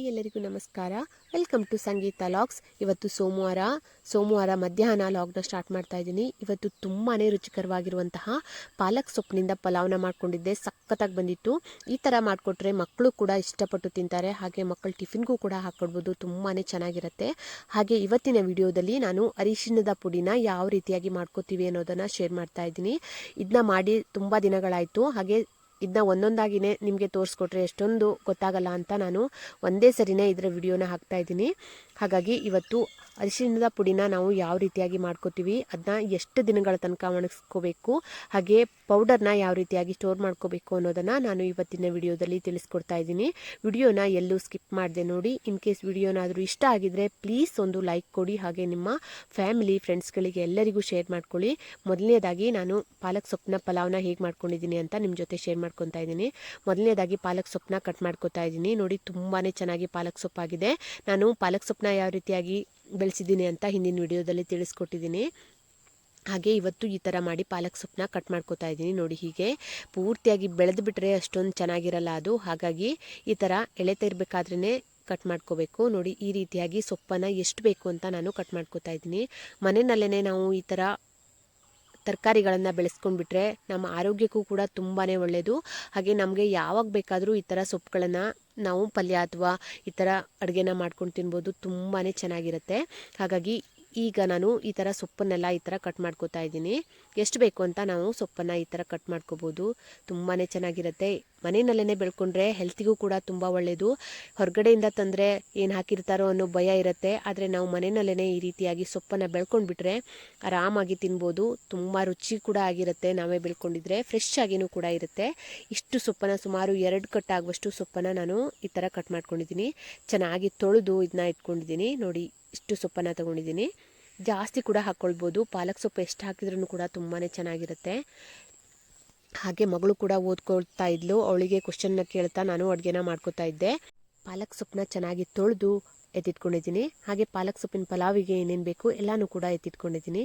Hi ಎಲ್ಲರಿಗೂ ನಮಸ್ಕಾರ. Welcome to Sangeetha logs ಇವತ್ತು ಸೋಮವಾರ. ಸೋಮವಾರ ಮಧ್ಯಾಹ್ನ ಲಾಗ್ನ ಸ್ಟಾರ್ಟ್ ಮಾಡ್ತಾ ಇದ್ದೀನಿ. ಇವತ್ತು ತುಂಬಾ ರುಚಿಕರವಾಗಿರುವಂತಹ ಪಾಲಕ್ ಸೊಪ್ಪಿನಿಂದ ಪಲಾವ್ನ ಮಾಡ್ಕೊಂಡಿದ್ದೆ. ಸಖತ್ತಾಗಿ ಬಂದಿತ್ತು. ಈ ಥರ ಮಾಡಿಕೊಟ್ರೆ ಮಕ್ಕಳು ಕೂಡ ಇಷ್ಟಪಟ್ಟು ತಿಂತಾರೆ. ಹಾಗೆ ಮಕ್ಕಳು ಟಿಫಿನ್ಗೂ ಕೂಡ ಹಾಕ್ಕೊಡ್ಬೋದು ತುಂಬಾ ಚೆನ್ನಾಗಿರುತ್ತೆ. ಹಾಗೆ ಇವತ್ತಿನ ವಿಡಿಯೋದಲ್ಲಿ ನಾನು ಅರಿಶಿಣದ ಪುಡಿನ ಯಾವ ರೀತಿಯಾಗಿ ಮಾಡ್ಕೋತೀವಿ ಅನ್ನೋದನ್ನು ಶೇರ್ ಮಾಡ್ತಾ ಇದ್ದೀನಿ. ಇದನ್ನ ಮಾಡಿ ತುಂಬ ದಿನಗಳಾಯಿತು. ಹಾಗೆ ಇದನ್ನ ಒಂದೊಂದಾಗಿನೇ ನಿಮಗೆ ತೋರಿಸ್ಕೊಟ್ರೆ ಎಷ್ಟೊಂದು ಗೊತ್ತಾಗಲ್ಲ ಅಂತ ನಾನು ಒಂದೇ ಸರಿನೇ ಇದರ ವಿಡಿಯೋನ ಹಾಕ್ತಾ ಇದ್ದೀನಿ. ಹಾಗಾಗಿ ಇವತ್ತು ಅರಿಶಿಣದ ಪುಡಿನ ನಾವು ಯಾವ ರೀತಿಯಾಗಿ ಮಾಡ್ಕೋತೀವಿ ಅದನ್ನ ಎಷ್ಟು ದಿನಗಳ ತನಕ ಒಣಗಿಸ್ಕೋಬೇಕು, ಹಾಗೆ ಪೌಡರ್ನ ಯಾವ ರೀತಿಯಾಗಿ ಸ್ಟೋರ್ ಮಾಡ್ಕೋಬೇಕು ಅನ್ನೋದನ್ನು ನಾನು ಇವತ್ತಿನ ವಿಡಿಯೋದಲ್ಲಿ ತಿಳಿಸ್ಕೊಡ್ತಾ ಇದ್ದೀನಿ. ವಿಡಿಯೋನ ಎಲ್ಲೂ ಸ್ಕಿಪ್ ಮಾಡಿದೆ ನೋಡಿ. ಇನ್ ಕೇಸ್ ವಿಡಿಯೋನಾದರೂ ಇಷ್ಟ ಆಗಿದ್ರೆ ಪ್ಲೀಸ್ ಒಂದು ಲೈಕ್ ಕೊಡಿ, ಹಾಗೆ ನಿಮ್ಮ ಫ್ಯಾಮಿಲಿ, ಫ್ರೆಂಡ್ಸ್ಗಳಿಗೆ ಎಲ್ಲರಿಗೂ ಶೇರ್ ಮಾಡ್ಕೊಳ್ಳಿ. ಮೊದಲನೇದಾಗಿ ನಾನು ಪಾಲಕ್ ಸೊಪ್ಪಿನ ಪಲಾವ್ನ ಹೇಗೆ ಮಾಡ್ಕೊಂಡಿದ್ದೀನಿ ಅಂತ ನಿಮ್ಮ ಜೊತೆ ಶೇರ್ ಮಾಡ್ಕೊತಾ ಇದ್ದೀನಿ. ಮೊದಲನೇದಾಗಿ ಪಾಲಕ್ ಸೊಪ್ಪನ್ನ ಕಟ್ ಮಾಡ್ಕೊತಾ ಇದ್ದೀನಿ. ನೋಡಿ ತುಂಬಾ ಚೆನ್ನಾಗಿ ಪಾಲಕ್ ಸೊಪ್ಪಾಗಿದೆ. ನಾನು ಪಾಲಕ್ ಸೊಪ್ಪನ್ನ ಯಾವ ರೀತಿಯಾಗಿ ಬೆಳೆಸಿದ್ದೀನಿ ಅಂತ ಹಿಂದಿನ ವಿಡಿಯೋದಲ್ಲಿ ತಿಳಿಸ್ಕೊಟ್ಟಿದ್ದೀನಿ. ಹಾಗೆ ಇವತ್ತು ಈ ಥರ ಮಾಡಿ ಪಾಲಕ್ ಸೊಪ್ಪನ್ನ ಕಟ್ ಮಾಡ್ಕೋತಾ ಇದ್ದೀನಿ. ನೋಡಿ ಹೀಗೆ ಪೂರ್ತಿಯಾಗಿ ಬೆಳೆದು ಬಿಟ್ಟರೆ ಅಷ್ಟೊಂದು ಚೆನ್ನಾಗಿರಲ್ಲ ಅದು. ಹಾಗಾಗಿ ಈ ಥರ ಎಳೆ ತೆರಬೇಕಾದ್ರೇ ಕಟ್ ಮಾಡ್ಕೋಬೇಕು. ನೋಡಿ ಈ ರೀತಿಯಾಗಿ ಸೊಪ್ಪನ್ನು ಎಷ್ಟು ಬೇಕು ಅಂತ ನಾನು ಕಟ್ ಮಾಡ್ಕೋತಾ ಇದ್ದೀನಿ. ಮನೆಯಲ್ಲೇ ನಾವು ಈ ಥರ ತರಕಾರಿಗಳನ್ನು ಬೆಳೆಸ್ಕೊಂಡ್ಬಿಟ್ರೆ ನಮ್ಮ ಆರೋಗ್ಯಕ್ಕೂ ಕೂಡ ತುಂಬಾ ಒಳ್ಳೆಯದು ಹಾಗೆ ನಮಗೆ ಯಾವಾಗ ಬೇಕಾದರೂ ಈ ಥರ ಸೊಪ್ಪುಗಳನ್ನು ನಾವು ಪಲ್ಯ ಅಥವಾ ಈ ಥರ ಅಡುಗೆನ ಮಾಡ್ಕೊಂಡು ತಿನ್ಬೋದು ತುಂಬಾ ಚೆನ್ನಾಗಿರುತ್ತೆ. ಹಾಗಾಗಿ ಈಗ ನಾನು ಈ ಥರ ಸೊಪ್ಪನ್ನೆಲ್ಲ ಈ ಥರ ಕಟ್ ಮಾಡ್ಕೋತಾ ಇದ್ದೀನಿ. ಎಷ್ಟು ಬೇಕು ಅಂತ ನಾವು ಸೊಪ್ಪನ್ನು ಈ ಥರ ಕಟ್ ಮಾಡ್ಕೋಬೋದು. ತುಂಬಾ ಚೆನ್ನಾಗಿರುತ್ತೆ. ಮನೆಯಲ್ಲೇ ಬೆಳ್ಕೊಂಡ್ರೆ ಹೆಲ್ತಿಗೂ ಕೂಡ ತುಂಬ ಒಳ್ಳೆಯದು ಹೊರಗಡೆಯಿಂದ ತಂದರೆ ಏನು ಹಾಕಿರ್ತಾರೋ ಅನ್ನೋ ಭಯ ಇರುತ್ತೆ. ಆದರೆ ನಾವು ಮನೆಯಲ್ಲೇ ಈ ರೀತಿಯಾಗಿ ಸೊಪ್ಪನ್ನು ಬೆಳ್ಕೊಂಡ್ಬಿಟ್ರೆ ಆರಾಮಾಗಿ ತಿನ್ಬೋದು. ತುಂಬ ರುಚಿ ಕೂಡ ಆಗಿರುತ್ತೆ ನಾವೇ ಬೆಳ್ಕೊಂಡಿದ್ರೆ. ಫ್ರೆಶ್ ಆಗಿನೂ ಕೂಡ ಇರುತ್ತೆ. ಇಷ್ಟು ಸೊಪ್ಪನ್ನು ಸುಮಾರು ಎರಡು ಕಟ್ ಆಗುವಷ್ಟು ಸೊಪ್ಪನ್ನು ನಾನು ಈ ಥರ ಕಟ್ ಮಾಡ್ಕೊಂಡಿದ್ದೀನಿ. ಚೆನ್ನಾಗಿ ತೊಳೆದು ಇದನ್ನ ಇಟ್ಕೊಂಡಿದ್ದೀನಿ. ನೋಡಿ ಇಷ್ಟು ಸೊಪ್ಪನ್ನು ತೊಗೊಂಡಿದ್ದೀನಿ. ಜಾಸ್ತಿ ಕೂಡ ಹಾಕ್ಕೊಳ್ಬೋದು ಪಾಲಕ್ ಸೊಪ್ಪು ಎಷ್ಟು ಹಾಕಿದ್ರೂ ಕೂಡ ತುಂಬಾ ಚೆನ್ನಾಗಿರುತ್ತೆ. ಹಾಗೆ ಮಗಳು ಕೂಡ ಓದ್ಕೊಳ್ತಾ ಇದ್ಲು. ಅವಳಿಗೆ ಕ್ವಶನ್ನ ಕೇಳ್ತಾ ನಾನು ಅಡುಗೆನ ಮಾಡ್ಕೋತಾ ಇದ್ದೆ. ಪಾಲಕ್ ಸೊಪ್ಪನ್ನ ಚೆನ್ನಾಗಿ ತೊಳೆದು ಎತ್ತಿಟ್ಕೊಂಡಿದ್ದೀನಿ. ಹಾಗೆ ಪಾಲಕ್ ಸೊಪ್ಪಿನ ಪಲಾವಿಗೆ ಏನೇನು ಬೇಕು ಎಲ್ಲನೂ ಕೂಡ ಎತ್ತಿಟ್ಕೊಂಡಿದ್ದೀನಿ.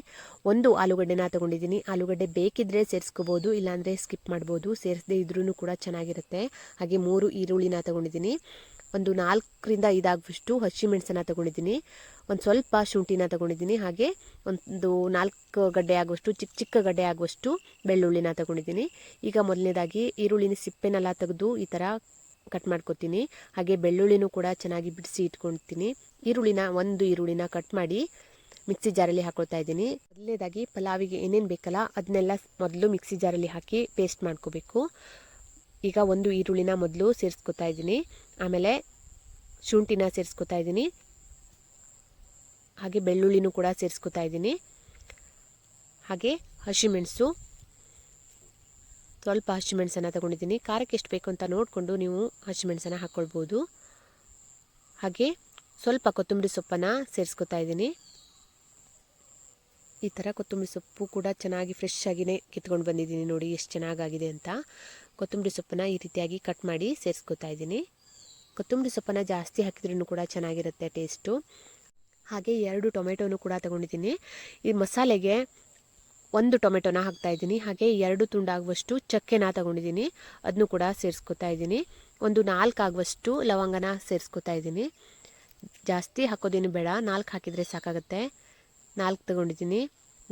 ಒಂದು ಆಲೂಗಡ್ಡೆನ ತಗೊಂಡಿದ್ದೀನಿ. ಆಲೂಗಡ್ಡೆ ಬೇಕಿದ್ರೆ ಸೇರಿಸ್ಕೋಬೋದು, ಇಲ್ಲಾಂದರೆ ಸ್ಕಿಪ್ ಮಾಡ್ಬೋದು. ಸೇರಿಸದೇ ಇದ್ರೂ ಕೂಡ ಚೆನ್ನಾಗಿರುತ್ತೆ. ಹಾಗೆ ಮೂರು ಈರುಳ್ಳಿನ ತಗೊಂಡಿದ್ದೀನಿ. ಒಂದು ನಾಲ್ಕರಿಂದ ಐದಾಗುವಷ್ಟು ಹಸಿಮೆಣಸನ್ನ ತಗೊಂಡಿದ್ದೀನಿ. ಒಂದು ಸ್ವಲ್ಪ ಶುಂಠಿನ ತಗೊಂಡಿದ್ದೀನಿ. ಹಾಗೆ ಒಂದು ನಾಲ್ಕು ಗಡ್ಡೆ ಆಗುವಷ್ಟು, ಚಿಕ್ಕ ಚಿಕ್ಕ ಗಡ್ಡೆ ಆಗುವಷ್ಟು ಬೆಳ್ಳುಳ್ಳಿನ ತಗೊಂಡಿದ್ದೀನಿ. ಈಗ ಮೊದಲನೇದಾಗಿ ಈರುಳ್ಳಿನ ಸಿಪ್ಪೆನೆಲ್ಲ ತೆಗೆದು ಈ ಥರ ಕಟ್ ಮಾಡ್ಕೊತೀನಿ. ಹಾಗೆ ಬೆಳ್ಳುಳ್ಳಿನೂ ಕೂಡ ಚೆನ್ನಾಗಿ ಬಿಡಿಸಿ ಇಟ್ಕೊಳ್ತೀನಿ. ಈರುಳ್ಳಿನ ಒಂದು ಈರುಳ್ಳಿನ ಕಟ್ ಮಾಡಿ ಮಿಕ್ಸಿ ಜಾರಲ್ಲಿ ಹಾಕೊಳ್ತಾ ಇದ್ದೀನಿ. ಮೊದಲನೇದಾಗಿ ಪಲಾವಿಗೆ ಏನೇನು ಬೇಕಲ್ಲ, ಅದನ್ನೆಲ್ಲ ಮೊದಲು ಮಿಕ್ಸಿ ಜಾರಲ್ಲಿ ಹಾಕಿ ಪೇಸ್ಟ್ ಮಾಡ್ಕೋಬೇಕು. ಈಗ ಒಂದು ಈರುಳ್ಳಿನ ಮೊದಲು ಸೇರಿಸ್ಕೊತಾ ಇದ್ದೀನಿ. ಆಮೇಲೆ ಶುಂಠಿನ ಸೇರಿಸ್ಕೊತಾ ಇದ್ದೀನಿ. ಹಾಗೆ ಬೆಳ್ಳುಳ್ಳಿನೂ ಕೂಡ ಸೇರಿಸ್ಕೊತಾ ಇದ್ದೀನಿ. ಹಾಗೆ ಹಸಿಮೆಣಸು. ಸ್ವಲ್ಪ ಹಸಿಮೆಣಸನ್ನು ತಗೊಂಡಿದ್ದೀನಿ. ಖಾರಕ್ಕೆ ಎಷ್ಟು ಬೇಕು ಅಂತ ನೋಡಿಕೊಂಡು ನೀವು ಹಸಿಮೆಣಸನ್ನು ಹಾಕ್ಕೊಳ್ಬೋದು ಹಾಗೆ ಸ್ವಲ್ಪ ಕೊತ್ತಂಬರಿ ಸೊಪ್ಪನ್ನು ಸೇರಿಸ್ಕೊತಾ ಇದ್ದೀನಿ. ಈ ಥರ ಕೊತ್ತಂಬರಿ ಸೊಪ್ಪು ಕೂಡ ಚೆನ್ನಾಗಿ ಫ್ರೆಶ್ ಆಗಿನೇ ಕಿತ್ಕೊಂಡು ಬಂದಿದ್ದೀನಿ ನೋಡಿ, ಎಷ್ಟು ಚೆನ್ನಾಗಾಗಿದೆ ಅಂತ. ಕೊತ್ತಂಬರಿ ಸೊಪ್ಪನ್ನು ಈ ರೀತಿಯಾಗಿ ಕಟ್ ಮಾಡಿ ಸೇರಿಸ್ಕೊತಾ ಇದ್ದೀನಿ. ಕೊತ್ತಂಬರಿ ಸೊಪ್ಪನ್ನು ಜಾಸ್ತಿ ಹಾಕಿದ್ರೂ ಕೂಡ ಚೆನ್ನಾಗಿರುತ್ತೆ ಟೇಸ್ಟು ಹಾಗೆ ಎರಡು ಟೊಮೆಟೊನು ಕೂಡ ತಗೊಂಡಿದ್ದೀನಿ. ಈ ಮಸಾಲೆಗೆ ಒಂದು ಟೊಮೆಟೊನ ಹಾಕ್ತಾ ಇದ್ದೀನಿ. ಹಾಗೆ ಎರಡು ತುಂಡಾಗುವಷ್ಟು ಚಕ್ಕೆನ ತಗೊಂಡಿದ್ದೀನಿ. ಅದನ್ನು ಕೂಡ ಸೇರಿಸ್ಕೊತಾ ಇದ್ದೀನಿ. ಒಂದು ನಾಲ್ಕು ಆಗುವಷ್ಟು ಲವಂಗನ ಸೇರಿಸ್ಕೊತಾ ಇದ್ದೀನಿ. ಜಾಸ್ತಿ ಹಾಕೋದೇನು ಬೇಡ. ನಾಲ್ಕು ಹಾಕಿದರೆ ಸಾಕಾಗುತ್ತೆ. ನಾಲ್ಕು ತಗೊಂಡಿದ್ದೀನಿ.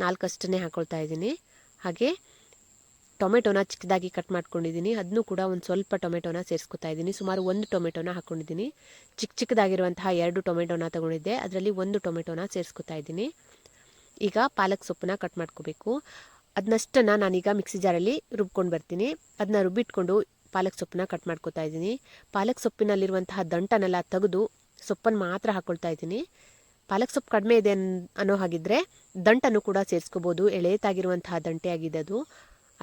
ನಾಲ್ಕು ಅಷ್ಟನ್ನೇ ಹಾಕ್ಕೊಳ್ತಾ ಇದ್ದೀನಿ. ಹಾಗೆ ಟೊಮೆಟೊನ ಚಿಕ್ಕದಾಗಿ ಕಟ್ ಮಾಡ್ಕೊಂಡಿದ್ದೀನಿ. ಅದನ್ನು ಕೂಡ ಒಂದು ಸ್ವಲ್ಪ ಟೊಮೆಟೊನ ಸೇರಿಸ್ಕೊತಾ ಇದ್ದೀನಿ. ಸುಮಾರು ಒಂದು ಟೊಮೆಟೊನ ಹಾಕ್ಕೊಂಡಿದ್ದೀನಿ ಚಿಕ್ಕ ಚಿಕ್ಕದಾಗಿರುವಂತಹ ಎರಡು ಟೊಮೆಟೊನ ತೊಗೊಂಡಿದ್ದೆ. ಅದರಲ್ಲಿ ಒಂದು ಟೊಮೆಟೊನ ಸೇರಿಸ್ಕೊತಾ ಇದ್ದೀನಿ. ಈಗ ಪಾಲಕ್ ಸೊಪ್ಪನ್ನ ಕಟ್ ಮಾಡ್ಕೋಬೇಕು. ಅದನ್ನಷ್ಟನ್ನು ನಾನೀಗ ಮಿಕ್ಸಿ ಜಾರಲ್ಲಿ ರುಬ್ಕೊಂಡು ಬರ್ತೀನಿ. ಅದನ್ನ ರುಬ್ಬಿಟ್ಕೊಂಡು ಪಾಲಕ್ ಸೊಪ್ಪನ್ನ ಕಟ್ ಮಾಡ್ಕೋತಾ ಇದ್ದೀನಿ. ಪಾಲಕ್ ಸೊಪ್ಪಿನಲ್ಲಿರುವಂತಹ ದಂಟನೆಲ್ಲ ತೆಗೆದು ಸೊಪ್ಪನ್ನು ಮಾತ್ರ ಹಾಕ್ಕೊಳ್ತಾ ಇದ್ದೀನಿ. ಪಾಲಕ್ ಸೊಪ್ಪು ಕಡಿಮೆ ಇದೆ ಅನ್ನೋ ಹಾಗಿದ್ರೆ ದಂಟನ್ನು ಕೂಡ ಸೇರಿಸ್ಕೋಬೋದು. ಎಳೆತಾಗಿರುವಂತಹ ದಂಟೆ ಆಗಿದೆ ಅದು.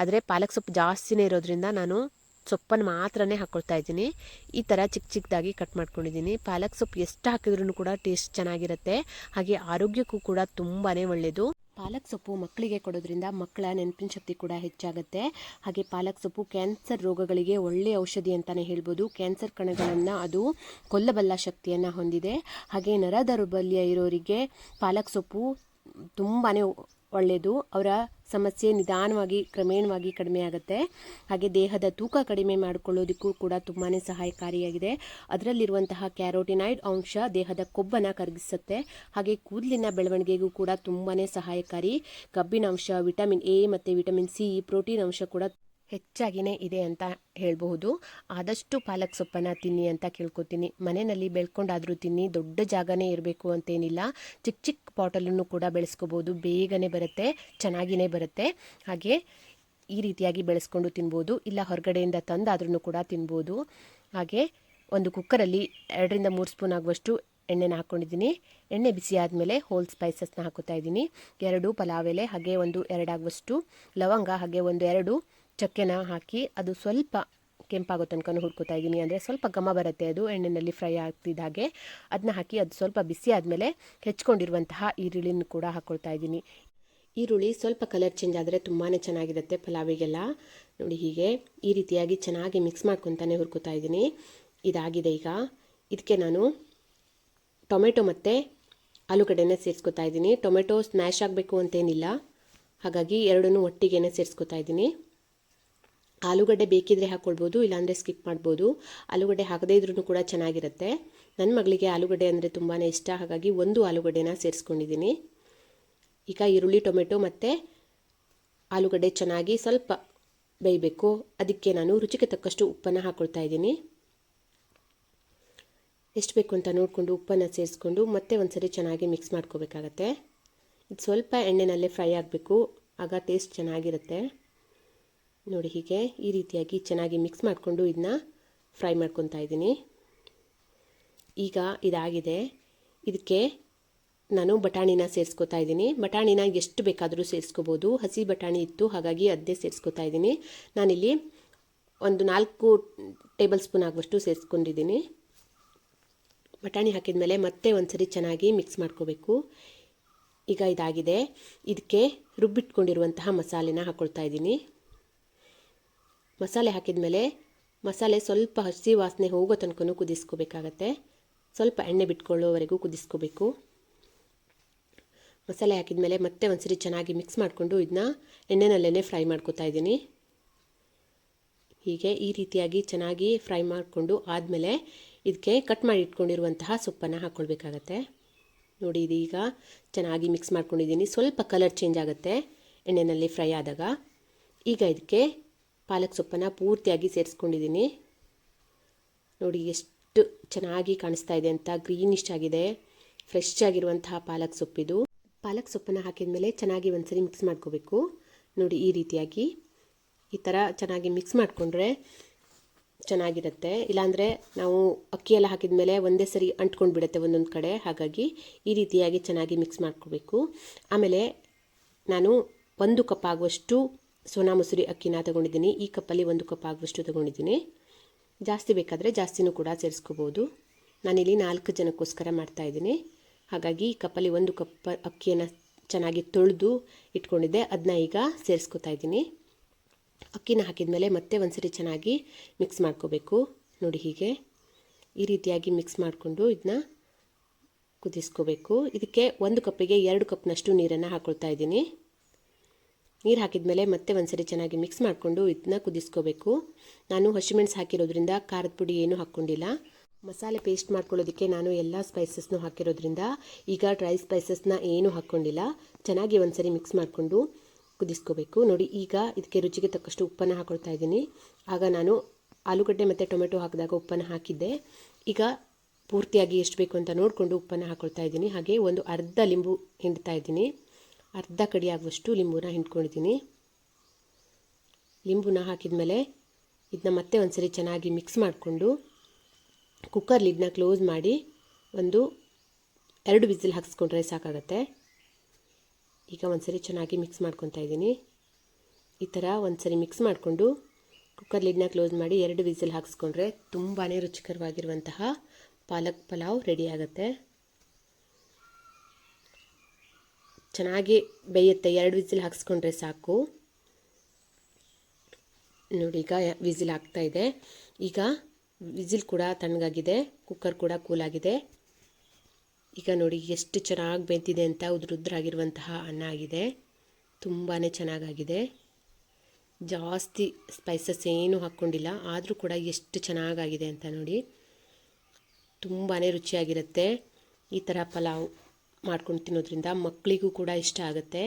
ಆದರೆ ಪಾಲಕ್ ಸೊಪ್ಪು ಜಾಸ್ತಿನೇ ಇರೋದ್ರಿಂದ ನಾನು ಸೊಪ್ಪನ್ನು ಮಾತ್ರನೇ ಹಾಕ್ಕೊಳ್ತಾ ಇದ್ದೀನಿ. ಈ ಥರ ಚಿಕ್ಕ ಚಿಕ್ಕದಾಗಿ ಕಟ್ ಮಾಡ್ಕೊಂಡಿದ್ದೀನಿ. ಪಾಲಕ್ ಸೊಪ್ಪು ಎಷ್ಟು ಹಾಕಿದ್ರೂ ಕೂಡ ಟೇಸ್ಟ್ ಚೆನ್ನಾಗಿರುತ್ತೆ. ಹಾಗೆ ಆರೋಗ್ಯಕ್ಕೂ ಕೂಡ ತುಂಬಾ ಒಳ್ಳೆಯದು ಪಾಲಕ್ ಸೊಪ್ಪು ಮಕ್ಕಳಿಗೆ ಕೊಡೋದ್ರಿಂದ ಮಕ್ಕಳ ನೆನಪಿನ ಶಕ್ತಿ ಕೂಡ ಹೆಚ್ಚಾಗುತ್ತೆ. ಹಾಗೆ ಪಾಲಕ್ ಸೊಪ್ಪು ಕ್ಯಾನ್ಸರ್ ರೋಗಗಳಿಗೆ ಒಳ್ಳೆಯ ಔಷಧಿ ಅಂತಲೇ ಹೇಳ್ಬೋದು. ಕ್ಯಾನ್ಸರ್ ಕಣಗಳನ್ನು ಅದು ಕೊಲ್ಲಬಲ್ಲ ಶಕ್ತಿಯನ್ನು ಹೊಂದಿದೆ. ಹಾಗೆ ನರ ದೌರ್ಬಲ್ಯ ಇರೋರಿಗೆ ಪಾಲಕ್ ಸೊಪ್ಪು ತುಂಬಾ ಒಳ್ಳೆಯದು ಅವರ ಸಮಸ್ಯೆ ನಿಧಾನವಾಗಿ, ಕ್ರಮೇಣವಾಗಿ ಕಡಿಮೆ ಆಗುತ್ತೆ. ಹಾಗೆ ದೇಹದ ತೂಕ ಕಡಿಮೆ ಮಾಡಿಕೊಳ್ಳೋದಕ್ಕೂ ಕೂಡ ತುಂಬಾ ಸಹಾಯಕಾರಿಯಾಗಿದೆ. ಅದರಲ್ಲಿರುವಂತಹ ಕ್ಯಾರೋಟಿನೈಡ್ ಅಂಶ ದೇಹದ ಕೊಬ್ಬನ್ನು ಕರಗಿಸುತ್ತೆ. ಹಾಗೆ ಕೂದಲಿನ ಬೆಳವಣಿಗೆಗೂ ಕೂಡ ತುಂಬಾ ಸಹಾಯಕಾರಿ. ಕಬ್ಬಿನ ಅಂಶ, ವಿಟಮಿನ್ ಎ ಮತ್ತು ವಿಟಮಿನ್ ಸಿ ಪ್ರೋಟೀನ್ ಅಂಶ ಕೂಡ ಹೆಚ್ಚಾಗಿನೇ ಇದೆ ಅಂತ ಹೇಳಬಹುದು. ಆದಷ್ಟು ಪಾಲಕ್ ಸೊಪ್ಪನ್ನು ತಿನ್ನಿ ಅಂತ ಕೇಳ್ಕೊತೀನಿ. ಮನೆಯಲ್ಲಿ ಬೆಳ್ಕೊಂಡಾದರೂ ತಿನ್ನಿ, ದೊಡ್ಡ ಜಾಗನೇ ಇರಬೇಕು ಅಂತೇನಿಲ್ಲ. ಚಿಕ್ಕ ಚಿಕ್ಕ ಪಾಟಲ್ಲೂ ಕೂಡ ಬೆಳೆಸ್ಕೋಬೋದು. ಬೇಗನೆ ಬರುತ್ತೆ ಚೆನ್ನಾಗಿಯೇ ಬರುತ್ತೆ. ಹಾಗೆ ಈ ರೀತಿಯಾಗಿ ಬೆಳೆಸ್ಕೊಂಡು ತಿನ್ಬೋದು. ಇಲ್ಲ ಹೊರಗಡೆಯಿಂದ ತಂದಾದ್ರೂ ಕೂಡ ತಿನ್ಬೋದು. ಹಾಗೆ ಒಂದು ಕುಕ್ಕರಲ್ಲಿ ಎರಡರಿಂದ ಮೂರು ಸ್ಪೂನ್ ಆಗುವಷ್ಟು ಎಣ್ಣೆನ ಹಾಕ್ಕೊಂಡಿದ್ದೀನಿ ಎಣ್ಣೆ ಬಿಸಿ ಆದಮೇಲೆ ಹೋಲ್ ಸ್ಪೈಸಸ್ನ ಹಾಕೋತಾ ಇದ್ದೀನಿ. ಎರಡು ಪಲಾವ್ ಎಲೆ, ಹಾಗೆ ಒಂದು ಎರಡಾಗುವಷ್ಟು ಲವಂಗ, ಹಾಗೆ ಒಂದು ಎರಡು ಚಕ್ಕೆನ ಹಾಕಿ ಅದು ಸ್ವಲ್ಪ ಕೆಂಪಾಗೋ ತನಕ ಹುರ್ಕೋತಾ ಇದ್ದೀನಿ. ಅಂದರೆ ಸ್ವಲ್ಪ ಘಮ ಬರುತ್ತೆ ಅದು ಎಣ್ಣೆಯಲ್ಲಿ ಫ್ರೈ ಆಗ್ತಿದ್ದ ಹಾಗೆ. ಅದನ್ನ ಹಾಕಿ ಅದು ಸ್ವಲ್ಪ ಬಿಸಿ ಆದಮೇಲೆ ಹೆಚ್ಕೊಂಡಿರುವಂತಹ ಈರುಳ್ಳಿನ ಕೂಡ ಹಾಕ್ಕೊಳ್ತಾ ಇದ್ದೀನಿ. ಈರುಳ್ಳಿ ಸ್ವಲ್ಪ ಕಲರ್ ಚೇಂಜ್ ಆದರೆ ತುಂಬಾ ಚೆನ್ನಾಗಿರುತ್ತೆ ಪಲಾವಿಗೆಲ್ಲ. ನೋಡಿ ಹೀಗೆ ಈ ರೀತಿಯಾಗಿ ಚೆನ್ನಾಗಿ ಮಿಕ್ಸ್ ಮಾಡ್ಕೊತಾನೆ ಹುರ್ಕೋತಾ ಇದ್ದೀನಿ. ಇದಾಗಿದೆ ಈಗ. ಇದಕ್ಕೆ ನಾನು ಟೊಮೆಟೊ ಮತ್ತು ಆಲೂಗಡ್ಡೆನ ಸೇರಿಸ್ಕೊತಾ ಇದ್ದೀನಿ. ಟೊಮೆಟೊ ಸ್ಮ್ಯಾಶ್ ಆಗಬೇಕು ಅಂತೇನಿಲ್ಲ. ಹಾಗಾಗಿ ಎರಡನ್ನೂ ಒಟ್ಟಿಗೆ ಸೇರಿಸ್ಕೊತಾ ಇದ್ದೀನಿ. ಆಲೂಗಡ್ಡೆ ಬೇಕಿದ್ರೆ ಹಾಕ್ಕೊಳ್ಬೋದು ಇಲ್ಲಾಂದರೆ ಸ್ಕಿಪ್ ಮಾಡ್ಬೋದು. ಆಲೂಗಡ್ಡೆ ಹಾಕದೇ ಇದ್ರೂ ಕೂಡ ಚೆನ್ನಾಗಿರುತ್ತೆ. ನನ್ನ ಮಗಳಿಗೆ ಆಲೂಗಡ್ಡೆ ಅಂದರೆ ತುಂಬಾ ಇಷ್ಟ, ಹಾಗಾಗಿ ಒಂದು ಆಲೂಗಡ್ಡೆನ ಸೇರಿಸ್ಕೊಂಡಿದ್ದೀನಿ ಈಗ ಈರುಳ್ಳಿ, ಟೊಮೆಟೊ ಮತ್ತು ಆಲೂಗಡ್ಡೆ ಚೆನ್ನಾಗಿ ಸ್ವಲ್ಪ ಬೇಯಬೇಕು. ಅದಕ್ಕೆ ನಾನು ರುಚಿಗೆ ತಕ್ಕಷ್ಟು ಉಪ್ಪನ್ನು ಹಾಕ್ಕೊಳ್ತಾ ಇದ್ದೀನಿ. ಎಷ್ಟು ಬೇಕು ಅಂತ ನೋಡಿಕೊಂಡು ಉಪ್ಪನ್ನು ಸೇರಿಸ್ಕೊಂಡು ಮತ್ತೆ ಒಂದು ಸರಿ ಚೆನ್ನಾಗಿ ಮಿಕ್ಸ್ ಮಾಡ್ಕೋಬೇಕಾಗತ್ತೆ. ಇದು ಸ್ವಲ್ಪ ಎಣ್ಣೆನಲ್ಲೇ ಫ್ರೈ ಆಗಬೇಕು. ಆಗ ಟೇಸ್ಟ್ ಚೆನ್ನಾಗಿರುತ್ತೆ. ನೋಡಿ ಹೀಗೆ ಈ ರೀತಿಯಾಗಿ ಚೆನ್ನಾಗಿ ಮಿಕ್ಸ್ ಮಾಡಿಕೊಂಡು ಇದನ್ನ ಫ್ರೈ ಮಾಡ್ಕೊತಾ ಇದ್ದೀನಿ. ಈಗ ಇದಾಗಿದೆ. ಇದಕ್ಕೆ ನಾನು ಬಟಾಣಿನ ಸೇರಿಸ್ಕೊತಾ ಇದ್ದೀನಿ. ಬಟಾಣಿನ ಎಷ್ಟು ಬೇಕಾದರೂ ಸೇರಿಸ್ಕೋಬೋದು. ಹಸಿ ಬಟಾಣಿ ಇತ್ತು, ಹಾಗಾಗಿ ಅದೇ ಸೇರಿಸ್ಕೊತಾ ಇದ್ದೀನಿ. ನಾನಿಲ್ಲಿ ಒಂದು ನಾಲ್ಕು ಟೇಬಲ್ ಸ್ಪೂನ್ ಆಗುವಷ್ಟು ಸೇರಿಸ್ಕೊಂಡಿದ್ದೀನಿ. ಬಟಾಣಿ ಹಾಕಿದ ಮೇಲೆ ಮತ್ತೆ ಒಂದು ಸರಿ ಚೆನ್ನಾಗಿ ಮಿಕ್ಸ್ ಮಾಡ್ಕೋಬೇಕು. ಈಗ ಇದಾಗಿದೆ. ಇದಕ್ಕೆ ರುಬ್ಬಿಟ್ಕೊಂಡಿರುವಂತಹ ಮಸಾಲೆನ ಹಾಕ್ಕೊಳ್ತಾ ಇದ್ದೀನಿ. ಮಸಾಲೆ ಹಾಕಿದ ಮೇಲೆ ಮಸಾಲೆ ಸ್ವಲ್ಪ ಹಸಿ ವಾಸನೆ ಹೋಗೋ ತನಕ ಕುದಿಸ್ಕೋಬೇಕಾಗತ್ತೆ. ಸ್ವಲ್ಪ ಎಣ್ಣೆ ಬಿಟ್ಕೊಳ್ಳೋವರೆಗೂ ಕುದಿಸ್ಕೋಬೇಕು. ಮಸಾಲೆ ಹಾಕಿದ ಮೇಲೆ ಮತ್ತೆ ಒಂದ್ಸರಿ ಚೆನ್ನಾಗಿ ಮಿಕ್ಸ್ ಮಾಡಿಕೊಂಡು ಇದನ್ನ ಎಣ್ಣೆನಲ್ಲೇ ಫ್ರೈ ಮಾಡ್ಕೋತಾ ಇದ್ದೀನಿ. ಹೀಗೆ ಈ ರೀತಿಯಾಗಿ ಚೆನ್ನಾಗಿ ಫ್ರೈ ಮಾಡಿಕೊಂಡು ಆದಮೇಲೆ ಇದಕ್ಕೆ ಕಟ್ ಮಾಡಿ ಇಟ್ಕೊಂಡಿರುವಂತಹ ಸೊಪ್ಪನ್ನು ಹಾಕ್ಕೊಳ್ಬೇಕಾಗತ್ತೆ. ನೋಡಿ, ಇದೀಗ ಚೆನ್ನಾಗಿ ಮಿಕ್ಸ್ ಮಾಡ್ಕೊಂಡಿದ್ದೀನಿ. ಸ್ವಲ್ಪ ಕಲರ್ ಚೇಂಜ್ ಆಗುತ್ತೆ ಎಣ್ಣೆಯಲ್ಲಿ ಫ್ರೈ ಆದಾಗ. ಈಗ ಇದಕ್ಕೆ ಪಾಲಕ್ ಸೊಪ್ಪನ್ನು ಪೂರ್ತಿಯಾಗಿ ಸೇರಿಸ್ಕೊಂಡಿದ್ದೀನಿ. ನೋಡಿ ಎಷ್ಟು ಚೆನ್ನಾಗಿ ಕಾಣಿಸ್ತಾ ಇದೆ ಅಂತ ಗ್ರೀನಿಶ್ ಆಗಿದೆ ಫ್ರೆಶ್ ಆಗಿರುವಂತಹ ಪಾಲಕ್ ಸೊಪ್ಪಿದು ಪಾಲಕ್ ಸೊಪ್ಪನ್ನು ಹಾಕಿದ ಮೇಲೆ ಚೆನ್ನಾಗಿ ಒಂದ್ಸರಿ ಮಿಕ್ಸ್ ಮಾಡ್ಕೋಬೇಕು. ನೋಡಿ ಈ ರೀತಿಯಾಗಿ ಈ ಥರ ಚೆನ್ನಾಗಿ ಮಿಕ್ಸ್ ಮಾಡಿಕೊಂಡ್ರೆ ಚೆನ್ನಾಗಿರುತ್ತೆ. ಇಲ್ಲಾಂದರೆ ನಾವು ಅಕ್ಕಿ ಎಲ್ಲ ಹಾಕಿದ ಮೇಲೆ ಒಂದೇ ಸರಿ ಅಂಟ್ಕೊಂಡು ಬಿಡುತ್ತೆ ಒಂದೊಂದು ಕಡೆ. ಹಾಗಾಗಿ ಈ ರೀತಿಯಾಗಿ ಚೆನ್ನಾಗಿ ಮಿಕ್ಸ್ ಮಾಡ್ಕೋಬೇಕು. ಆಮೇಲೆ ನಾನು ಒಂದು ಕಪ್ ಆಗುವಷ್ಟು ಸೋನಾ ಮಸೂರಿ ಅಕ್ಕಿನ ತಗೊಂಡಿದ್ದೀನಿ. ಈ ಕಪ್ಪಲ್ಲಿ ಒಂದು ಕಪ್ ಆಗುವಷ್ಟು ತಗೊಂಡಿದ್ದೀನಿ. ಜಾಸ್ತಿ ಬೇಕಾದರೆ ಜಾಸ್ತಿನೂ ಕೂಡ ಸೇರಿಸ್ಕೋಬೋದು. ನಾನಿಲ್ಲಿ ನಾಲ್ಕು ಜನಕ್ಕೋಸ್ಕರ ಮಾಡ್ತಾಯಿದ್ದೀನಿ ಹಾಗಾಗಿ ಈ ಕಪ್ಪಲ್ಲಿ ಒಂದು ಕಪ್ ಅಕ್ಕಿಯನ್ನು ಚೆನ್ನಾಗಿ ತೊಳೆದು ಇಟ್ಕೊಂಡಿದ್ದೆ. ಅದನ್ನ ಈಗ ಸೇರಿಸ್ಕೊತಾ ಇದ್ದೀನಿ. ಅಕ್ಕಿನ ಹಾಕಿದ ಮೇಲೆ ಮತ್ತೆ ಒಂದ್ಸರಿ ಚೆನ್ನಾಗಿ ಮಿಕ್ಸ್ ಮಾಡ್ಕೋಬೇಕು. ನೋಡಿ ಹೀಗೆ. ಈ ರೀತಿಯಾಗಿ ಮಿಕ್ಸ್ ಮಾಡಿಕೊಂಡು ಇದನ್ನ ಕುದಿಸ್ಕೋಬೇಕು. ಇದಕ್ಕೆ ಒಂದು ಕಪ್ಪಿಗೆ ಎರಡು ಕಪ್ನಷ್ಟು ನೀರನ್ನು ಹಾಕ್ಕೊಳ್ತಾ ಇದ್ದೀನಿ. ನೀರು ಹಾಕಿದ ಮೇಲೆ ಮತ್ತೆ ಒಂದ್ಸರಿ ಚೆನ್ನಾಗಿ ಮಿಕ್ಸ್ ಮಾಡಿಕೊಂಡು ಇದನ್ನ ಕುದಿಸ್ಕೋಬೇಕು. ನಾನು ಹಸಿಮೆಣಸು ಹಾಕಿರೋದ್ರಿಂದ ಖಾರದ ಪುಡಿ ಏನೂ ಹಾಕ್ಕೊಂಡಿಲ್ಲ. ಮಸಾಲೆ ಪೇಸ್ಟ್ ಮಾಡ್ಕೊಳ್ಳೋದಕ್ಕೆ ನಾನು ಎಲ್ಲ ಸ್ಪೈಸಸ್ನು ಹಾಕಿರೋದ್ರಿಂದ ಈಗ ಡ್ರೈ ಸ್ಪೈಸಸ್ನ ಏನೂ ಹಾಕ್ಕೊಂಡಿಲ್ಲ. ಚೆನ್ನಾಗಿ ಒಂದ್ಸರಿ ಮಿಕ್ಸ್ ಮಾಡಿಕೊಂಡು ಕುದಿಸ್ಕೋಬೇಕು. ನೋಡಿ ಈಗ ಇದಕ್ಕೆ ರುಚಿಗೆ ತಕ್ಕಷ್ಟು ಉಪ್ಪನ್ನು ಹಾಕೊಳ್ತಾ ಇದ್ದೀನಿ. ಆಗ ನಾನು ಆಲೂಗಡ್ಡೆ ಮತ್ತು ಟೊಮೆಟೊ ಹಾಕಿದಾಗ ಉಪ್ಪನ್ನು ಹಾಕಿದ್ದೆ. ಈಗ ಪೂರ್ತಿಯಾಗಿ ಎಷ್ಟು ಬೇಕು ಅಂತ ನೋಡಿಕೊಂಡು ಉಪ್ಪನ್ನು ಹಾಕೊಳ್ತಾ ಇದ್ದೀನಿ. ಹಾಗೆ ಒಂದು ಅರ್ಧ ಲಿಂಬು ಹಿಂಡ್ತಾ ಇದ್ದೀನಿ. ಅರ್ಧ ಕಡಿ ಆಗುವಷ್ಟು ಲಿಂಬುನ ಹಿಂಡ್ಕೊಂಡಿದ್ದೀನಿ. ಲಿಂಬುನ ಹಾಕಿದ ಮೇಲೆ ಇದನ್ನ ಮತ್ತೆ ಒಂದು ಸರಿ ಚೆನ್ನಾಗಿ ಮಿಕ್ಸ್ ಮಾಡಿಕೊಂಡು ಕುಕ್ಕರ್ ಲಿಡ್ನ ಕ್ಲೋಸ್ ಮಾಡಿ ಒಂದು ಎರಡು ವಿಸಿಲ್ ಹಾಕ್ಸ್ಕೊಂಡ್ರೆ ಸಾಕಾಗತ್ತೆ. ಈಗ ಒಂದ್ಸರಿ ಚೆನ್ನಾಗಿ ಮಿಕ್ಸ್ ಮಾಡ್ಕೊತಾ ಇದ್ದೀನಿ. ಈ ಥರ ಒಂದ್ಸರಿ ಮಿಕ್ಸ್ ಮಾಡಿಕೊಂಡು ಕುಕ್ಕರ್ ಲಿಡ್ನ ಕ್ಲೋಸ್ ಮಾಡಿ ಎರಡು ವಿಸಿಲ್ ಹಾಕ್ಸ್ಕೊಂಡ್ರೆ ತುಂಬಾ ರುಚಿಕರವಾಗಿರುವಂತಹ ಪಾಲಕ್ ಪಲಾವ್ ರೆಡಿ ಆಗುತ್ತೆ. ಚೆನ್ನಾಗಿ ಬೇಯುತ್ತೆ. ಎರಡು ವಿಸಿಲ್ ಹಾಕ್ಸ್ಕೊಂಡ್ರೆ ಸಾಕು. ನೋಡಿ, ಈಗ ವಿಸಿಲ್ ಆಗ್ತಾ ಇದೆ. ಈಗ ವಿಸಿಲ್ ಕೂಡ ತಣ್ಣಗಾಗಿದೆ. ಕುಕ್ಕರ್ ಕೂಡ ಕೂಲಾಗಿದೆ ಈಗ ನೋಡಿ, ಎಷ್ಟು ಚೆನ್ನಾಗಿ ಬೆಂತಿದೆ ಅಂತ ಉದ್ರುದ್ರಾಗಿರುವಂತಹ ಅನ್ನ ಆಗಿದೆ. ತುಂಬಾ ಚೆನ್ನಾಗಾಗಿದೆ. ಜಾಸ್ತಿ ಸ್ಪೈಸಸ್ ಏನೂ ಹಾಕ್ಕೊಂಡಿಲ್ಲ. ಆದರೂ ಕೂಡ ಎಷ್ಟು ಚೆನ್ನಾಗಾಗಿದೆ ಅಂತ ನೋಡಿ. ತುಂಬಾ ರುಚಿಯಾಗಿರುತ್ತೆ. ಈ ಥರ ಪಲಾವ್ ಮಾಡ್ಕೊಂಡು ತಿನ್ನೋದ್ರಿಂದ ಮಕ್ಕಳಿಗೂ ಕೂಡ ಇಷ್ಟ ಆಗುತ್ತೆ.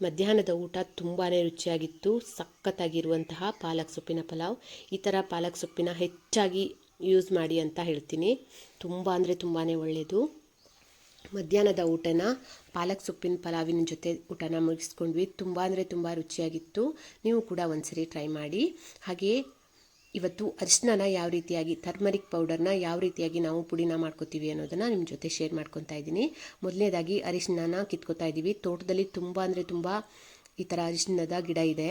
ಮಧ್ಯಾಹ್ನದ ಊಟ ತುಂಬಾ ರುಚಿಯಾಗಿತ್ತು. ಸಖತ್ತಾಗಿರುವಂತಹ ಪಾಲಕ್ ಸೊಪ್ಪಿನ ಪಲಾವ್. ಈ ಥರ ಪಾಲಕ್ ಸೊಪ್ಪಿನ ಹೆಚ್ಚಾಗಿ ಯೂಸ್ ಮಾಡಿ ಅಂತ ಹೇಳ್ತೀನಿ. ತುಂಬ ಅಂದರೆ ತುಂಬಾ ಒಳ್ಳೆಯದು ಮಧ್ಯಾಹ್ನದ ಊಟನ, ಪಾಲಕ್ ಸೊಪ್ಪಿನ ಪಲಾವಿನ ಜೊತೆ ಊಟನ ಮುಗಿಸ್ಕೊಂಡ್ವಿ. ತುಂಬ ಅಂದರೆ ತುಂಬ ರುಚಿಯಾಗಿತ್ತು. ನೀವು ಕೂಡ ಒಂದ್ಸರಿ ಟ್ರೈ ಮಾಡಿ. ಹಾಗೆ ಇವತ್ತು ಅರಿಶಿನ ಯಾವ ರೀತಿಯಾಗಿ ಥರ್ಮರಿಕ್ ಪೌಡರ್ನ ಯಾವ ರೀತಿಯಾಗಿ ನಾವು ಪುಡಿನ ಮಾಡ್ಕೋತೀವಿ ಅನ್ನೋದನ್ನು ನಿಮ್ಮ ಜೊತೆ ಶೇರ್ ಮಾಡ್ಕೊತಾ ಇದ್ದೀನಿ. ಮೊದಲನೇದಾಗಿ ಅರಿಶಿನ ಕಿತ್ಕೋತಾ ಇದ್ದೀವಿ. ತೋಟದಲ್ಲಿ ತುಂಬ ಅಂದರೆ ತುಂಬ ಈ ಥರ ಅರಿಶಿನದ ಗಿಡ ಇದೆ.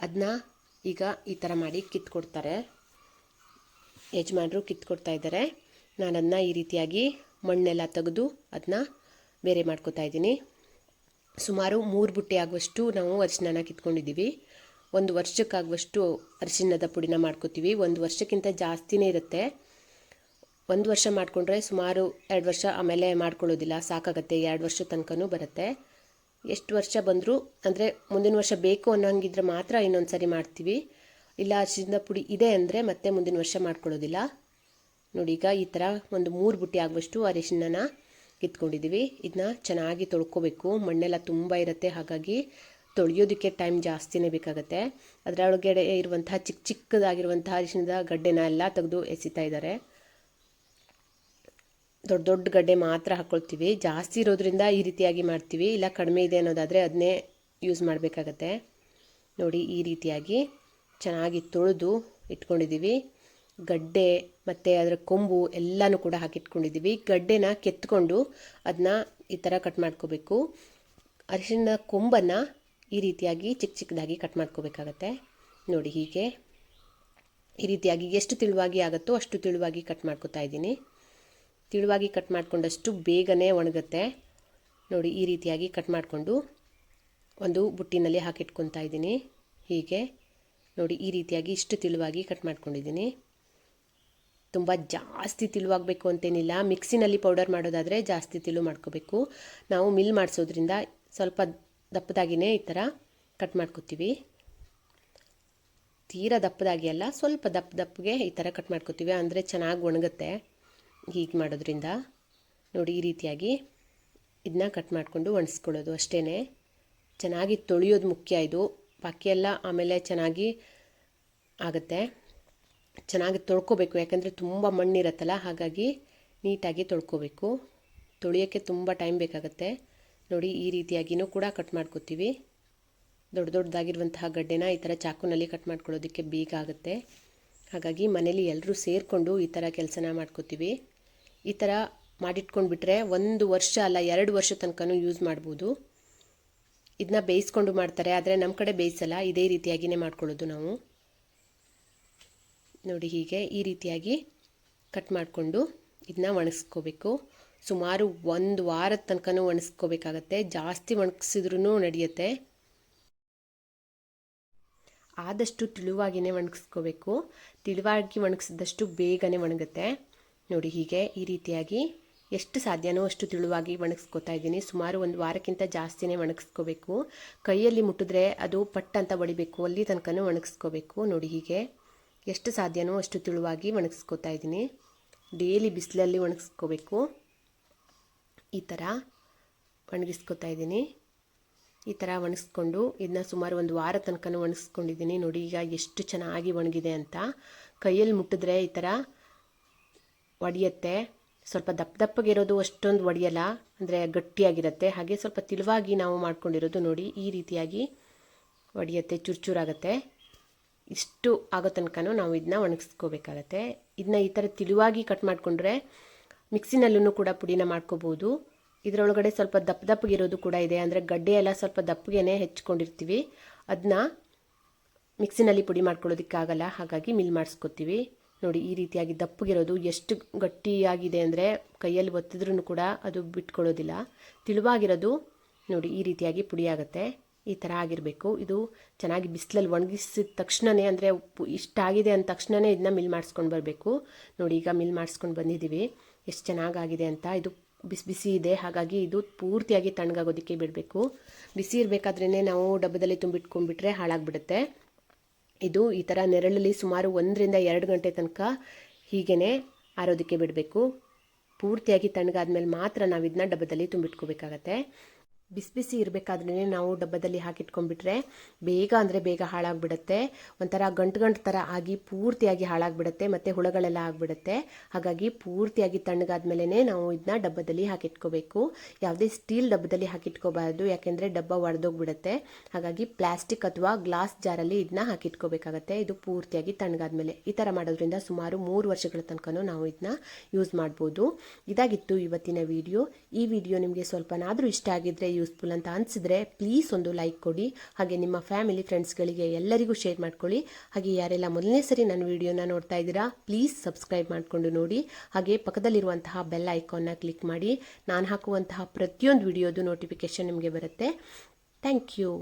ಅದನ್ನ ಈಗ ಈ ಥರ ಮಾಡಿ ಕಿತ್ಕೊಡ್ತಾರೆ. ಯಜಮಾನರು ಕಿತ್ಕೊಡ್ತಾ ಇದ್ದಾರೆ. ನಾನು ಅದನ್ನ ಈ ರೀತಿಯಾಗಿ ಮಣ್ಣೆಲ್ಲ ತೆಗೆದು ಅದನ್ನ ಬೇರೆ ಮಾಡ್ಕೋತಾ ಇದ್ದೀನಿ. ಸುಮಾರು ಮೂರು ಬುಟ್ಟಿ ಆಗುವಷ್ಟು ನಾವು ಅರಿಶಿನ ಕಿತ್ಕೊಂಡಿದ್ದೀವಿ. ಒಂದು ವರ್ಷಕ್ಕಾಗುವಷ್ಟು ಅರಿಶಿಣದ ಪುಡಿನ ಮಾಡ್ಕೋತೀವಿ. ಒಂದು ವರ್ಷಕ್ಕಿಂತ ಜಾಸ್ತಿನೇ ಇರುತ್ತೆ. ಒಂದು ವರ್ಷ ಮಾಡಿಕೊಂಡ್ರೆ ಸುಮಾರು ಎರಡು ವರ್ಷ ಆಮೇಲೆ ಮಾಡ್ಕೊಳ್ಳೋದಿಲ್ಲ. ಸಾಕಾಗತ್ತೆ. ಎರಡು ವರ್ಷ ತನಕನೂ ಬರುತ್ತೆ. ಎಷ್ಟು ವರ್ಷ ಬಂದರೂ, ಅಂದರೆ ಮುಂದಿನ ವರ್ಷ ಬೇಕು ಅನ್ನೋಂಗಿದ್ರೆ ಮಾತ್ರ ಇನ್ನೊಂದು ಸರಿ ಮಾಡ್ತೀವಿ. ಇಲ್ಲ, ಅರಿಶಿಣದ ಪುಡಿ ಇದೆ ಅಂದರೆ ಮತ್ತೆ ಮುಂದಿನ ವರ್ಷ ಮಾಡ್ಕೊಳ್ಳೋದಿಲ್ಲ. ನೋಡಿ, ಈಗ ಈ ಥರ ಒಂದು ಮೂರು ಬುಟ್ಟಿ ಆಗುವಷ್ಟು ಅರಿಶಿಣನ ಕಿತ್ಕೊಂಡಿದ್ದೀವಿ. ಇದನ್ನ ಚೆನ್ನಾಗಿ ತೊಳ್ಕೊಬೇಕು. ಮಣ್ಣೆಲ್ಲ ತುಂಬ ಇರುತ್ತೆ. ಹಾಗಾಗಿ ತೊಳೆಯೋದಕ್ಕೆ ಟೈಮ್ ಜಾಸ್ತಿನೇ ಬೇಕಾಗುತ್ತೆ. ಅದರೊಳಗಡೆ ಇರುವಂತಹ ಚಿಕ್ಕ ಚಿಕ್ಕದಾಗಿರುವಂತಹ ಅರಿಶಿಣದ ಗಡ್ಡೆನ ಎಲ್ಲ ತೆಗೆದು ಎಸಿತಾ ಇದ್ದಾರೆ. ದೊಡ್ಡ ದೊಡ್ಡ ಗಡ್ಡೆ ಮಾತ್ರ ಹಾಕ್ಕೊಳ್ತೀವಿ ಜಾಸ್ತಿ ಇರೋದ್ರಿಂದ ಈ ರೀತಿಯಾಗಿ ಮಾಡ್ತೀವಿ. ಇಲ್ಲ ಕಡಿಮೆ ಇದೆ ಅನ್ನೋದಾದರೆ ಅದನ್ನೇ ಯೂಸ್ ಮಾಡಬೇಕಾಗತ್ತೆ. ನೋಡಿ, ಈ ರೀತಿಯಾಗಿ ಚೆನ್ನಾಗಿ ತೊಳೆದು ಇಟ್ಕೊಂಡಿದ್ದೀವಿ. ಗಡ್ಡೆ ಮತ್ತು ಅದರ ಕೊಂಬು ಎಲ್ಲನೂ ಕೂಡ ಹಾಕಿಟ್ಕೊಂಡಿದ್ದೀವಿ. ಗಡ್ಡೆನ ಕೆತ್ಕೊಂಡು ಅದನ್ನ ಈ ಥರ ಕಟ್ ಮಾಡ್ಕೋಬೇಕು. ಅರಿಶಿನ ಕೊಂಬನ್ನು ಈ ರೀತಿಯಾಗಿ ಚಿಕ್ಕ ಚಿಕ್ಕದಾಗಿ ಕಟ್ ಮಾಡ್ಕೋಬೇಕಾಗತ್ತೆ. ನೋಡಿ ಹೀಗೆ. ಈ ರೀತಿಯಾಗಿ ಎಷ್ಟು ತಿಳುವಾಗಿ ಆಗುತ್ತೋ ಅಷ್ಟು ತಿಳುವಾಗಿ ಕಟ್ ಮಾಡ್ಕೊತಾ ಇದ್ದೀನಿ. ತಿಳುವಾಗಿ ಕಟ್ ಮಾಡಿಕೊಂಡಷ್ಟು ಬೇಗನೆ ಒಣಗುತ್ತೆ. ನೋಡಿ ಈ ರೀತಿಯಾಗಿ ಕಟ್ ಮಾಡಿಕೊಂಡು ಒಂದು ಬುಟ್ಟಿನಲ್ಲಿ ಹಾಕಿಟ್ಕೊತಾ ಇದ್ದೀನಿ. ಹೀಗೆ. ನೋಡಿ ಈ ರೀತಿಯಾಗಿ ಇಷ್ಟು ತಿಳುವಾಗಿ ಕಟ್ ಮಾಡ್ಕೊಂಡಿದ್ದೀನಿ. ತುಂಬ ಜಾಸ್ತಿ ತಿಳುವಾಗಬೇಕು ಅಂತೇನಿಲ್ಲ. ಮಿಕ್ಸಿನಲ್ಲಿ ಪೌಡರ್ ಮಾಡೋದಾದರೆ ಜಾಸ್ತಿ ತಿಳು ಮಾಡ್ಕೋಬೇಕು. ನಾವು ಮಿಲ್ ಮಾಡಿಸೋದ್ರಿಂದ ಸ್ವಲ್ಪ ದಪ್ಪದಾಗಿನೇ ಈ ಥರ ಕಟ್ ಮಾಡ್ಕೊತೀವಿ. ತೀರಾ ದಪ್ಪದಾಗಿ ಅಲ್ಲ, ಸ್ವಲ್ಪ ದಪ್ಪ ದಪ್ಪಗೆ ಈ ಥರ ಕಟ್ ಮಾಡ್ಕೊತೀವಿ. ಅಂದರೆ ಚೆನ್ನಾಗಿ ಒಣಗುತ್ತೆ ಹೀಗೆ ಮಾಡೋದ್ರಿಂದ. ನೋಡಿ ಈ ರೀತಿಯಾಗಿ ಇದನ್ನ ಕಟ್ ಮಾಡಿಕೊಂಡು ಒಣಸ್ಕೊಳ್ಳೋದು ಅಷ್ಟೇ ಚೆನ್ನಾಗಿ ತೊಳೆಯೋದು ಮುಖ್ಯ ಇದು. ಬಾಕಿಯೆಲ್ಲ ಆಮೇಲೆ ಚೆನ್ನಾಗಿ ಆಗುತ್ತೆ. ಚೆನ್ನಾಗಿ ತೊಳ್ಕೊಬೇಕು, ಯಾಕಂದರೆ ತುಂಬ ಮಣ್ಣಿರತ್ತಲ್ಲ, ಹಾಗಾಗಿ ನೀಟಾಗಿ ತೊಳ್ಕೊಬೇಕು. ತೊಳೆಯೋಕ್ಕೆ ತುಂಬ ಟೈಮ್ ಬೇಕಾಗುತ್ತೆ. ನೋಡಿ ಈ ರೀತಿಯಾಗಿಯೂ ಕೂಡ ಕಟ್ ಮಾಡ್ಕೋತೀವಿ. ದೊಡ್ಡ ದೊಡ್ಡದಾಗಿರುವಂತಹ ಗಡ್ಡೆನ ಈ ಥರ ಚಾಕುನಲ್ಲಿ ಕಟ್ ಮಾಡ್ಕೊಳ್ಳೋದಕ್ಕೆ ಬೇಗ ಆಗುತ್ತೆ. ಹಾಗಾಗಿ ಮನೇಲಿ ಎಲ್ಲರೂ ಸೇರಿಕೊಂಡು ಈ ಥರ ಕೆಲಸನ ಮಾಡ್ಕೋತೀವಿ. ಈ ಥರ ಮಾಡಿಟ್ಕೊಂಡು ಬಿಟ್ಟರೆ ಒಂದು ವರ್ಷ ಅಲ್ಲ, ಎರಡು ವರ್ಷ ತನಕನೂ ಯೂಸ್ ಮಾಡ್ಬೋದು. ಇದನ್ನ ಬೇಯಿಸ್ಕೊಂಡು ಮಾಡ್ತಾರೆ, ಆದರೆ ನಮ್ಮ ಕಡೆ ಬೇಯಿಸಲ್ಲ, ಇದೇ ರೀತಿಯಾಗಿಯೇ ಮಾಡ್ಕೊಳ್ಳೋದು ನಾವು. ನೋಡಿ ಹೀಗೆ ಈ ರೀತಿಯಾಗಿ ಕಟ್ ಮಾಡಿಕೊಂಡು ಇದನ್ನ ಒಣಗಿಸ್ಕೋಬೇಕು. ಸುಮಾರು ಒಂದು ವಾರದ ತನಕನೂ ಒಣಗಿಸ್ಕೋಬೇಕಾಗತ್ತೆ ಜಾಸ್ತಿ ಒಣಗಿಸಿದ್ರೂ ನಡೆಯುತ್ತೆ. ಆದಷ್ಟು ತಿಳುವಾಗಿನೇ ಒಣಗಿಸ್ಕೋಬೇಕು. ತಿಳುವಾಗಿ ಒಣಗಿಸಿದಷ್ಟು ಬೇಗನೆ ಒಣಗುತ್ತೆ. ನೋಡಿ ಹೀಗೆ ಈ ರೀತಿಯಾಗಿ ಎಷ್ಟು ಸಾಧ್ಯನೋ ಅಷ್ಟು ತಿಳುವಾಗಿ ಒಣಗಿಸ್ಕೋತಾ ಇದ್ದೀನಿ. ಸುಮಾರು ಒಂದು ವಾರಕ್ಕಿಂತ ಜಾಸ್ತಿನೇ ಒಣಗಿಸ್ಕೋಬೇಕು. ಕೈಯಲ್ಲಿ ಮುಟ್ಟಿದ್ರೆ ಅದು ಪಟ್ ಅಂತ ಬಡಿಬೇಕು. ಅಲ್ಲಿ ತನಕನೂ ಒಣಗಿಸ್ಕೋಬೇಕು. ನೋಡಿ ಹೀಗೆ ಎಷ್ಟು ಸಾಧ್ಯನೋ ಅಷ್ಟು ತಿಳುವಾಗಿ ಒಣಗಿಸ್ಕೋತಾ ಇದ್ದೀನಿ. ಡೈಲಿ ಬಿಸಿಲಲ್ಲಿ ಒಣಗಿಸ್ಕೋಬೇಕು. ಈ ಥರ ಒಣಗಿಸ್ಕೊತಾ ಇದ್ದೀನಿ. ಈ ಥರ ಒಣಗಿಸ್ಕೊಂಡು ಇದನ್ನ ಸುಮಾರು ಒಂದು ವಾರ ತನಕ ಒಣಗಿಸ್ಕೊಂಡಿದ್ದೀನಿ. ನೋಡಿ, ಈಗ ಎಷ್ಟು ಚೆನ್ನಾಗಿ ಒಣಗಿದೆ ಅಂತ. ಕೈಯಲ್ಲಿ ಮುಟ್ಟಿದ್ರೆ ಈ ಥರ ಒಡೆಯತ್ತೆ. ಸ್ವಲ್ಪ ದಪ್ಪ ದಪ್ಪಗಿರೋದು ಅಷ್ಟೊಂದು ಒಡೆಯಲ್ಲ, ಅಂದರೆ ಗಟ್ಟಿಯಾಗಿರುತ್ತೆ. ಹಾಗೆ ಸ್ವಲ್ಪ ತಿಳುವಾಗಿ ನಾವು ಮಾಡ್ಕೊಂಡಿರೋದು ನೋಡಿ, ಈ ರೀತಿಯಾಗಿ ಒಡೆಯತ್ತೆ ಚುರ್ಚುರಾಗುತ್ತೆ ಇಷ್ಟು ಆಗೋ ತನಕ ನಾವು ಇದನ್ನ ಒಣಗಿಸ್ಕೋಬೇಕಾಗತ್ತೆ. ಇದನ್ನ ಈ ಥರ ತಿಳುವಾಗಿ ಕಟ್ ಮಾಡಿಕೊಂಡ್ರೆ ಮಿಕ್ಸಿನಲ್ಲೂ ಕೂಡ ಪುಡಿನ ಮಾಡ್ಕೋಬೋದು. ಇದರೊಳಗಡೆ ಸ್ವಲ್ಪ ದಪ್ಪ ದಪ್ಪಗಿರೋದು ಕೂಡ ಇದೆ. ಅಂದರೆ ಗಡ್ಡೆ ಎಲ್ಲ ಸ್ವಲ್ಪ ದಪ್ಪಗೆನೆ ಹೆಚ್ಕೊಂಡಿರ್ತೀವಿ. ಅದನ್ನ ಮಿಕ್ಸಿನಲ್ಲಿ ಪುಡಿ ಮಾಡ್ಕೊಳ್ಳೋದಕ್ಕಾಗಲ್ಲ. ಹಾಗಾಗಿ ಮಿಲ್ ಮಾಡಿಸ್ಕೊತೀವಿ. ನೋಡಿ, ಈ ರೀತಿಯಾಗಿ ದಪ್ಪಗಿರೋದು ಎಷ್ಟು ಗಟ್ಟಿಯಾಗಿದೆ ಅಂದರೆ ಕೈಯಲ್ಲಿ ಒತ್ತಿದ್ರೂ ಕೂಡ ಅದು ಬಿಟ್ಕೊಳ್ಳೋದಿಲ್ಲ. ತಿಳುವಾಗಿರೋದು ನೋಡಿ, ಈ ರೀತಿಯಾಗಿ ಪುಡಿ ಆಗುತ್ತೆ. ಈ ಥರ ಆಗಿರಬೇಕು. ಇದು ಚೆನ್ನಾಗಿ ಬಿಸಿಲಲ್ಲಿ ಒಣಗಿಸಿದ ತಕ್ಷಣವೇ ಅಂದರೆ ಉಪ್ಪು ಇಷ್ಟಾಗಿದೆ ಅಂದ ತಕ್ಷಣವೇ ಇದನ್ನ ಮಿಲ್ ಮಾಡಿಸ್ಕೊಂಡು ಬರಬೇಕು. ನೋಡಿ, ಈಗ ಮಿಲ್ ಮಾಡಿಸ್ಕೊಂಡು ಬಂದಿದ್ದೀವಿ. ಎಷ್ಟು ಚೆನ್ನಾಗಾಗಿದೆ ಅಂತ ಇದು ಬಿಸಿ ಬಿಸಿ ಇದೆ. ಹಾಗಾಗಿ ಇದು ಪೂರ್ತಿಯಾಗಿ ತಣ್ಣಗಾಗೋದಕ್ಕೆ ಬಿಡಬೇಕು. ಬಿಸಿ ಇರಬೇಕಾದ್ರೇ ನಾವು ಡಬ್ಬದಲ್ಲಿ ತುಂಬಿಟ್ಕೊಂಡ್ಬಿಟ್ರೆ ಹಾಳಾಗ್ಬಿಡುತ್ತೆ. ಇದು ಈ ಥರ ನೆರಳಲ್ಲಿ ಸುಮಾರು ಒಂದರಿಂದ ಎರಡು ಗಂಟೆ ತನಕ ಹೀಗೇ ಆರೋದಕ್ಕೆ ಬಿಡಬೇಕು. ಪೂರ್ತಿಯಾಗಿ ತಣ್ಣಗಾದ್ಮೇಲೆ ಮಾತ್ರ ನಾವು ಇದನ್ನ ಡಬ್ಬದಲ್ಲಿ ತುಂಬಿಟ್ಕೋಬೇಕಾಗತ್ತೆ. ಬಿಸಿ ಬಿಸಿ ಇರಬೇಕಾದ್ರೇ ನಾವು ಡಬ್ಬದಲ್ಲಿ ಹಾಕಿಟ್ಕೊಂಡ್ಬಿಟ್ರೆ ಬೇಗ ಅಂದರೆ ಬೇಗ ಹಾಳಾಗ್ಬಿಡುತ್ತೆ. ಒಂಥರ ಗಂಟು ಗಂಟು ಥರ ಆಗಿ ಪೂರ್ತಿಯಾಗಿ ಹಾಳಾಗ್ಬಿಡುತ್ತೆ, ಮತ್ತು ಹುಳಗಳೆಲ್ಲ ಆಗಿಬಿಡುತ್ತೆ. ಹಾಗಾಗಿ ಪೂರ್ತಿಯಾಗಿ ತಣ್ಣಗಾದ್ಮೇಲೆ ನಾವು ಇದನ್ನ ಡಬ್ಬದಲ್ಲಿ ಹಾಕಿಟ್ಕೋಬೇಕು. ಯಾವುದೇ ಸ್ಟೀಲ್ ಡಬ್ಬದಲ್ಲಿ ಹಾಕಿಟ್ಕೋಬಾರ್ದು, ಯಾಕೆಂದರೆ ಡಬ್ಬ ಒಡೆದೋಗ್ಬಿಡುತ್ತೆ. ಹಾಗಾಗಿ ಪ್ಲಾಸ್ಟಿಕ್ ಅಥವಾ ಗ್ಲಾಸ್ ಜಾರಲ್ಲಿ ಇದನ್ನ ಹಾಕಿಟ್ಕೋಬೇಕಾಗತ್ತೆ. ಇದು ಪೂರ್ತಿಯಾಗಿ ತಣ್ಣಗಾದ್ಮೇಲೆ. ಈ ಥರ ಮಾಡೋದ್ರಿಂದ ಸುಮಾರು ಮೂರು ವರ್ಷಗಳ ತನಕ ನಾವು ಇದನ್ನ ಯೂಸ್ ಮಾಡ್ಬೋದು. ಇದಾಗಿತ್ತು ಇವತ್ತಿನ ವಿಡಿಯೋ. ಈ ವಿಡಿಯೋ ನಿಮಗೆ ಸ್ವಲ್ಪನಾದರೂ ಇಷ್ಟ ಆಗಿದ್ರೆ ಯೂಸ್ಫುಲ್ ಅಂತ ಅನಿಸಿದ್ರೆ ಪ್ಲೀಸ್ ಒಂದು ಲೈಕ್ ಕೊಡಿ. ಹಾಗೆ ನಿಮ್ಮ ಫ್ಯಾಮಿಲಿ ಫ್ರೆಂಡ್ಸ್ಗಳಿಗೆ ಎಲ್ಲರಿಗೂ ಶೇರ್ ಮಾಡ್ಕೊಳ್ಳಿ. ಹಾಗೆ ಯಾರೆಲ್ಲ ಮೊದಲನೇ ಸರಿ ನನ್ನ ವಿಡಿಯೋನ ನೋಡ್ತಾ ಇದ್ದೀರಾ ಪ್ಲೀಸ್ ಸಬ್ಸ್ಕ್ರೈಬ್ ಮಾಡಿಕೊಂಡು ನೋಡಿ. ಹಾಗೆ ಪಕ್ಕದಲ್ಲಿರುವಂತಹ ಬೆಲ್ ಐಕಾನ್ನ ಕ್ಲಿಕ್ ಮಾಡಿ. ನಾನು ಹಾಕುವಂತಹ ಪ್ರತಿಯೊಂದು ವಿಡಿಯೋದು ನೋಟಿಫಿಕೇಶನ್ ನಿಮಗೆ ಬರುತ್ತೆ. Thank you